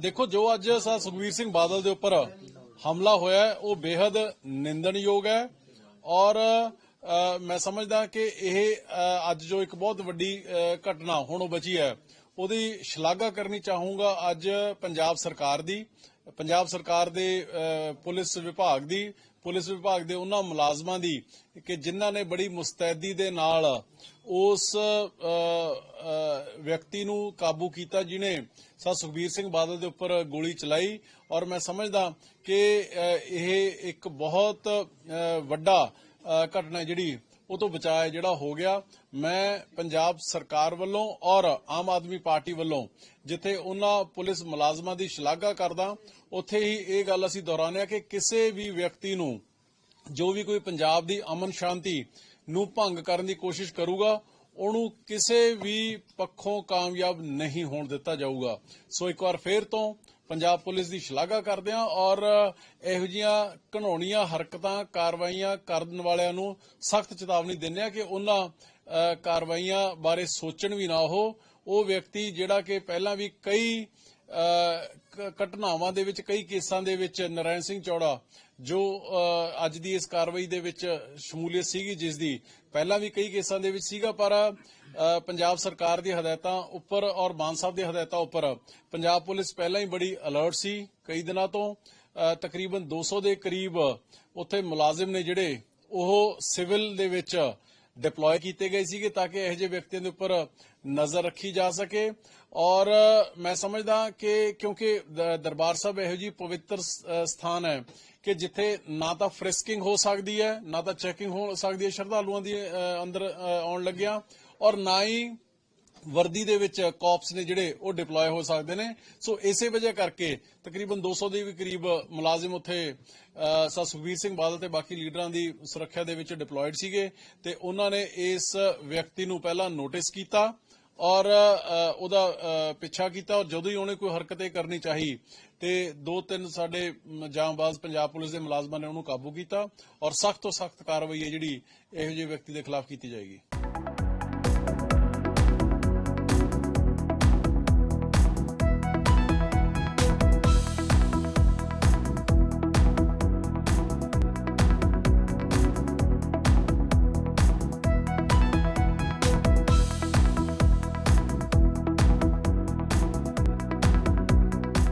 ਦੇਖੋ ਜੋ ਅੱਜ ਸਰ ਸੁਖਵੀਰ ਸਿੰਘ ਬਾਦਲ ਦੇ ਉੱਪਰ ਹਮਲਾ ਹੋਇਆ ਹੈ, ਉਹ ਬੇहद ਨਿੰਦਣਯੋਗ ਹੈ ਔਰ ਮੈਂ ਸਮਝਦਾ ਕਿ ਇਹ ਅੱਜ ਜੋ ਇੱਕ ਬਹੁਤ ਵੱਡੀ ਘਟਨਾ ਹੁਣ ਬਚੀ ਹੈ ਉਹਦੀ ਸ਼ਲਾਘਾ ਕਰਨੀ ਚਾਹੂੰਗਾ ਅੱਜ ਪੰਜਾਬ ਸਰਕਾਰ ਦੀ। ਪੰਜਾਬ ਸਰਕਾਰ ਦੇ ਪੁਲਿਸ ਵਿਭਾਗ ਦੀ, ਪੁਲਿਸ ਵਿਭਾਗ ਦੇ ਉਹਨਾਂ ਮੁਲਾਜ਼ਮਾਂ ਦੀ ਕਿ ਜਿਨ੍ਹਾਂ ਨੇ ਬੜੀ ਮੁਸਤੈਦੀ ਦੇ ਨਾਲ ਉਸ ਵਿਅਕਤੀ ਨੂੰ ਕਾਬੂ ਕੀਤਾ ਜਿਨੇ ਸਾ ਸੁਖਬੀਰ ਸਿੰਘ ਬਾਦਲ ਦੇ ਉੱਪਰ ਗੋਲੀ ਚਲਾਈ ਔਰ ਮੈਂ ਸਮਝਦਾ ਕਿ ਇਹ ਇੱਕ ਬਹੁਤ ਵੱਡਾ ਘਟਨਾ ਜਿਹੜੀ ਉਹ ਤੋਂ ਬਚਾਅ ਜਿਹੜਾ ਹੋ ਗਿਆ। ਮੈਂ ਪੰਜਾਬ ਸਰਕਾਰ ਵੱਲੋਂ ਔਰ ਆਮ ਆਦਮੀ ਪਾਰਟੀ ਵੱਲੋਂ ਜਿੱਥੇ ਉਹਨਾਂ ਪੁਲਿਸ ਮੁਲਾਜ਼ਮਾਂ ਦੀ ਸ਼ਲਾਘਾ ਕਰਦਾ, ਉੱਥੇ ਹੀ ਇਹ ਗੱਲ ਅਸੀਂ ਦੁਹਰਾਉਂਦੇ ਕਿ ਕਿਸੇ ਵੀ ਵਿਅਕਤੀ ਨੂੰ ਜੋ ਵੀ ਕੋਈ ਪੰਜਾਬ ਦੀ ਅਮਨ ਸ਼ਾਂਤੀ ਨੂੰ ਭੰਗ ਕਰਨ ਦੀ ਕੋਸ਼ਿਸ਼ ਕਰੂਗਾ, ਉਹਨੂੰ ਕਿਸੇ ਵੀ ਪੱਖੋਂ ਕਾਮਯਾਬ ਨਹੀਂ ਹੋਣ ਦਿੱਤਾ ਜਾਊਗਾ। ਸੋ ਇੱਕ ਵਾਰ ਫੇਰ ਤੋਂ ਪੰਜਾਬ ਪੁਲਿਸ ਦੀ ਸ਼ਲਾਘਾ ਕਰਦੇ ਹਾਂ ਔਰ ਇਹੋ ਜੀਆਂ ਘਨੌਣੀਆਂ ਹਰਕਤਾਂ, ਕਾਰਵਾਈਆਂ ਕਰਨ ਵਾਲਿਆਂ ਨੂੰ ਸਖਤ ਚੇਤਾਵਨੀ ਦਿੰਦੇ ਹਾਂ ਕਿ ਉਹਨਾਂ ਕਾਰਵਾਈਆਂ ਬਾਰੇ ਸੋਚਣ ਵੀ ਨਾ ਹੋ। ਉਹ ਵਿਅਕਤੀ ਜਿਹੜਾ ਕਿ ਪਹਿਲਾਂ ਵੀ ਕਈ ਘਟਨਾਵਾਂ ਦੇ ਵਿੱਚ, ਕਈ ਕੇਸਾਂ ਦੇ ਵਿੱਚ ਨਰਾਇਣ ਸਿੰਘ ਚੌੜਾ, ਜੋ ਅੱਜ ਦੀ ਇਸ ਕਾਰਵਾਈ ਦੇ ਵਿੱਚ ਸ਼ਮੂਲੀਅਤ ਸੀਗੀ, ਜਿਸ ਦੀ ਪਹਿਲਾਂ ਵੀ ਕਈ ਕੇਸਾਂ ਦੇ ਵਿੱਚ ਸੀਗਾ, ਪਰ ਪੰਜਾਬ ਸਰਕਾਰ ਦੀ ਹਦਾਇਤਾਂ ਉੱਪਰ ਔਰ ਮਾਨ ਸਾਹਿਬ ਦੀ ਹਦਾਇਤਾਂ ਉੱਪਰ। ਪੰਜਾਬ ਪੁਲਿਸ ਪਹਿਲਾਂ ਹੀ ਬੜੀ ਅਲਰਟ ਸੀ। ਕਈ ਦਿਨਾਂ ਤੋਂ ਅ, ਤਕਰੀਬਨ 200 ਦੇ ਕਰੀਬ ਉੱਥੇ ਮੁਲਾਜ਼ਮ ਨੇ ਜਿਹੜੇ ਉਹ ਸਿਵਲ ਦੇ ਵਿੱਚ ਡਿਪਲੋਏ ਕੀਤੇ ਗਏ ਸੀਗੇ ਤਾਂ ਕਿ ਇਹੋ ਜਿਹੇ ਵਿਅਕਤੀਆਂ ਦੇ ਉੱਪਰ ਨਜ਼ਰ ਰੱਖੀ ਜਾ ਸਕੇ। ਔਰ, ਮੈਂ ਸਮਝਦਾ ਕਿ ਕਿਉਂਕਿ ਦਰਬਾਰ ਸਾਹਿਬ ਇਹੋ ਜੀ ਪਵਿੱਤਰ ਸ- ਸਥਾਨ ਹੈ ਕਿ ਜਿੱਥੇ ਨਾ ਤਾਂ ਫ੍ਰਿਸਕਿੰਗ ਹੋ ਸਕਦੀ ਹੈ, ਨਾ ਤਾਂ ਚੈਕਿੰਗ ਹੋ ਸਕਦੀ ਹੈ, ਸ਼ਰਧਾਲੂਆਂ ਦੀ ਅੰਦਰ ਆਉਣ ਲੱਗਿਆ, ਔਰ ਨਾ ਹੀ ਵਰਦੀ ਦੇ ਵਿੱਚ ਕਾਪਸ ਨੇ ਜਿਹੜੇ ਉਹ ਡਿਪਲੋਏ ਹੋ ਸਕਦੇ ਨੇ। ਸੋ ਇਸੇ ਵਜ੍ਹਾ ਕਰਕੇ ਤਕਰੀਬਨ 200 ਦੇ ਵੀ ਕਰੀਬ ਮੁਲਾਜ਼ਮ ਉੱਥੇ ਅ, ਸਰ ਸੁਖਬੀਰ ਸਿੰਘ ਬਾਦਲ ਤੇ ਬਾਕੀ ਲੀਡਰਾਂ ਦੀ ਸੁਰੱਖਿਆ ਦੇ ਵਿੱਚ ਡਿਪਲੋਇਡ ਸੀਗੇ ਤੇ ਉਹਨਾਂ ਨੇ ਇਸ ਵਿਅਕਤੀ ਨੂੰ ਪਹਿਲਾਂ ਨੋਟਿਸ ਕੀਤਾ ਔਰ ਅ, ਉਹਦਾ ਪਿੱਛਾ ਕੀਤਾ ਔਰ ਜਦੋਂ ਹੀ ਉਹਨੇ ਕੋਈ ਹਰਕਤ ਇਹ ਕਰਨੀ ਚਾਹੀ ਤੇ ਦੋ ਤਿੰਨ ਸਾਡੇ ਮ, ਜਾਂਬਾਜ਼ ਪੰਜਾਬ ਪੁਲਿਸ ਦੇ ਮੁਲਾਜ਼ਮਾਂ ਨੇ ਉਹਨੂੰ ਕਾਬੂ ਕੀਤਾ ਔਰ ਸਖਤ ਤੋਂ ਸਖਤ ਕਾਰਵਾਈ ਹੈ ਜਿਹੜੀ ਇਹੋ ਜਿਹੇ ਵਿਅਕਤੀ ਦੇ ਖਿਲਾਫ ਕੀਤੀ ਜਾਏਗੀ।